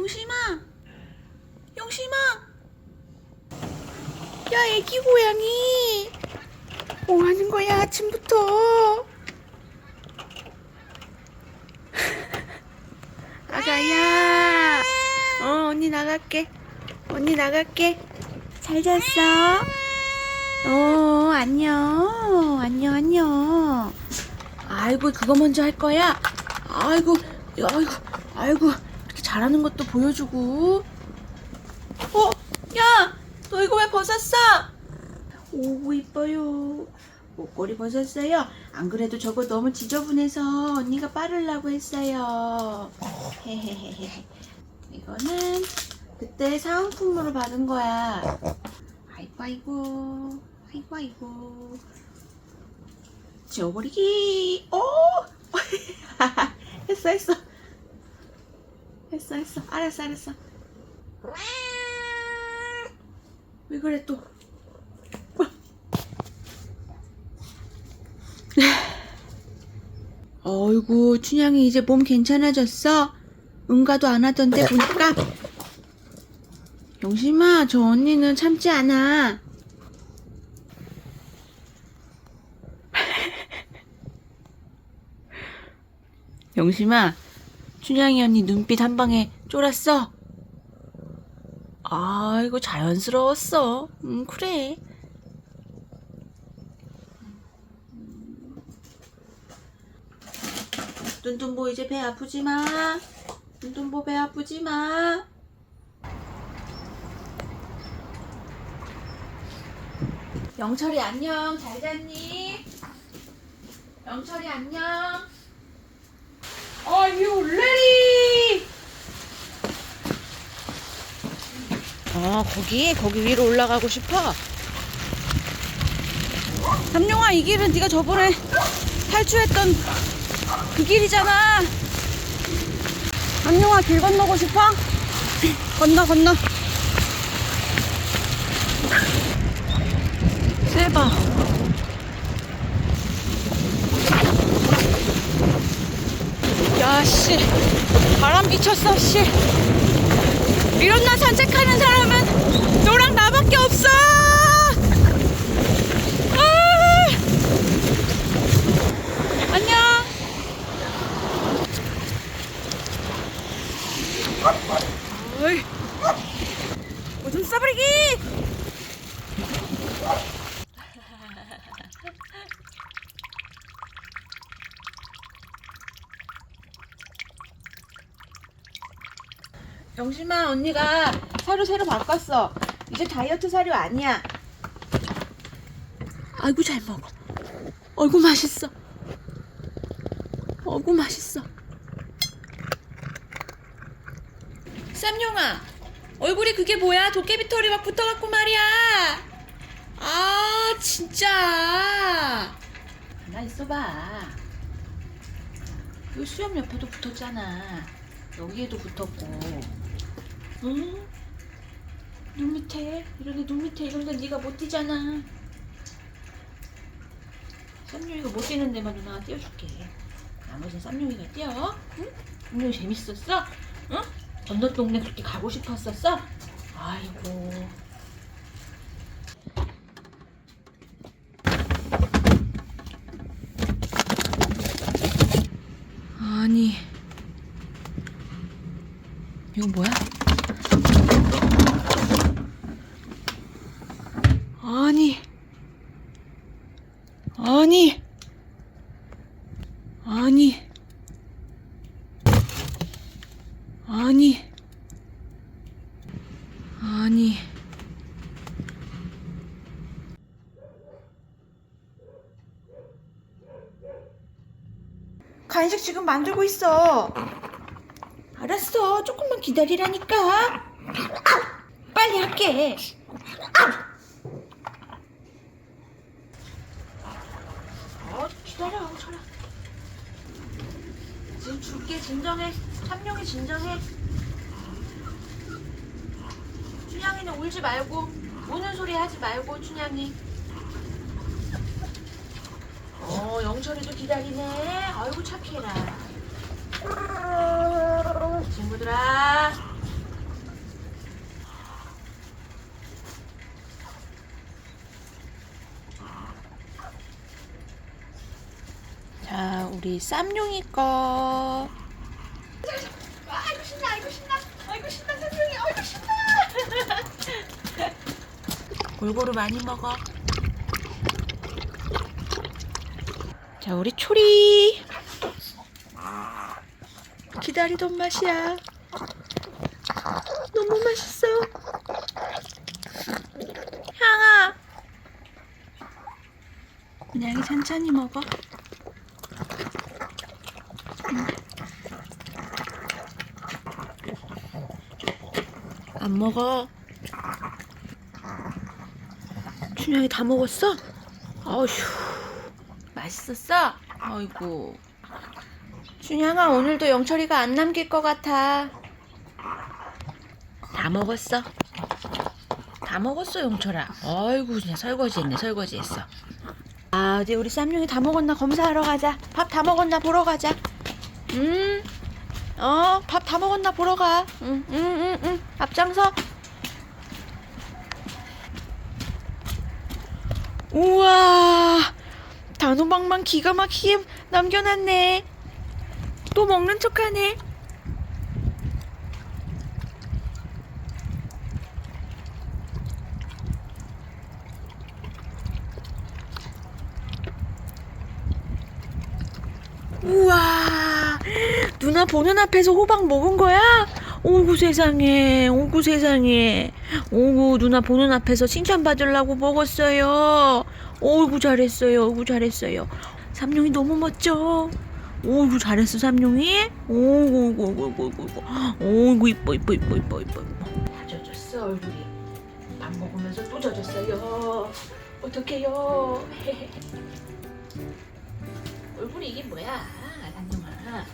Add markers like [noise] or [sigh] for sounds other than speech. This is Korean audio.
용심아, 용심아. 야, 애기 고양이. 뭐 하는 거야, 아침부터? [laughs] 아가야. 어, 언니 나갈게. 언니 나갈게. 잘 잤어? 어, 안녕. 안녕, 안녕. 아이고, 그거 먼저 할 거야? 아이고, 아이고, 아이고. 잘하는 것도 보여주고. 어, 야! 너 이거 왜 벗었어? 오, 이뻐요. 목걸이 벗었어요. 안 그래도 저거 너무 지저분해서 언니가 빠르려고 했어요. 헤헤헤헤. [laughs] 이거는 그때 사은품으로 받은 거야. 아이고 아이고 아이고 아이고. 지워버리기. 오. [laughs] 했어 했어. 했어 했어. 알았어 알았어. 왜 그래 또? 어이구, 춘향이 이제 몸 괜찮아졌어? 응가도 안 하던데 보니까. 영심아, 저 언니는 참지 않아. [laughs] 영심아, 춘향이 언니 눈빛 한 방에 쫄았어? 아이고, 자연스러웠어. 음, 그래. 뚠뚠보 이제 배 아프지 마. 뚠뚠보 배 아프지 마. 영철이 안녕. 잘 잤니? 영철이 안녕. Are you ready? 아 거기 거기 위로 올라가고 싶어. 삼룡아 이 길은 네가 저번에 탈출했던 그 길이잖아. 안녕아 길 건너고 싶어? [clears throat] 건너 건너. 세봐. 야 씨, 바람 미쳤어 씨. 일어나 산책하는 사람은 너랑 나밖에 없어. 아! 안녕. 어이. 오줌 싸버리기! 영심아, 언니가 사료 새로 바꿨어. 이제 다이어트 사료 아니야. 아이고, 잘 먹어. 어이구, 맛있어. 어이구, 맛있어. 쌈용아 얼굴이 그게 뭐야 도깨비 털이 막 붙어갖고 말이야 아 진짜 가만 있어봐 이 수염 옆에도 붙었잖아 여기에도 붙었고 응? 눈 밑에 이런데 눈 밑에 이런데 네가 못 뛰잖아 쌈용이가 못 뛰는 데만 누나가 띄워줄게 나머지는 쌈용이가 뛰어 응? 쌈용이 재밌었어? 응? 건너 동네 그렇게 가고 싶었었어? 아이고. 아니. 이건 뭐야? 아니. 아니. 아니. 아니. 아니. 간식 지금 만들고 있어. 알았어. 조금만 기다리라니까. 빨리 할게. 어, 기다려, 철아. 지금 줄게. 진정해. 참룡이 진정해. 춘향이는 울지 말고 우는 소리 하지 말고 춘향이 어 영철이도 기다리네 아이고 착해라 친구들아 자, 우리 쌈용이 거. 아이고 신나 아이고 신나 아이고 신나 선생님 아이고 신나 골고루 많이 먹어. 자, 우리 초리. 기다리던 맛이야. 너무 맛있어. 향아. 그냥 천천히 먹어. 안 먹어. 춘향이 다 먹었어? 어휴, 맛있었어? 아이고. 춘향아, 오늘도 영철이가 안 남길 것 같아. 다 먹었어? 다 먹었어, 영철아. 아이고, 그냥 설거지 했네, 설거지 했어. 아, 이제 우리 쌈용이 다 먹었나 검사하러 가자. 밥 다 먹었나 보러 가자. 음, 어, 밥 다 먹었나 보러 가. 응, 응, 응, 응. 앞장서. 우와 단호박만 기가 막히게 남겨놨네 또 먹는 척하네 우와 누나 보는 앞에서 호박 먹은 거야? 오구 세상에, 오구 세상에. 오구 누나 보는 앞에서 칭찬받으려고 먹었어요. 오구 잘했어요, 오구 잘했어요. 삼룡이 너무 멋져. 오구 잘했어, 삼룡이. 오구, 오구, 오구, 오구, 오구. 오구, 오구, 이뻐, 이뻐, 이뻐, 이뻐, 이뻐. 다 젖었어, 얼굴이. 밥 먹으면서 또 젖었어요. 어떡해요. [laughs] 얼굴이 이게 뭐야, 삼룡아.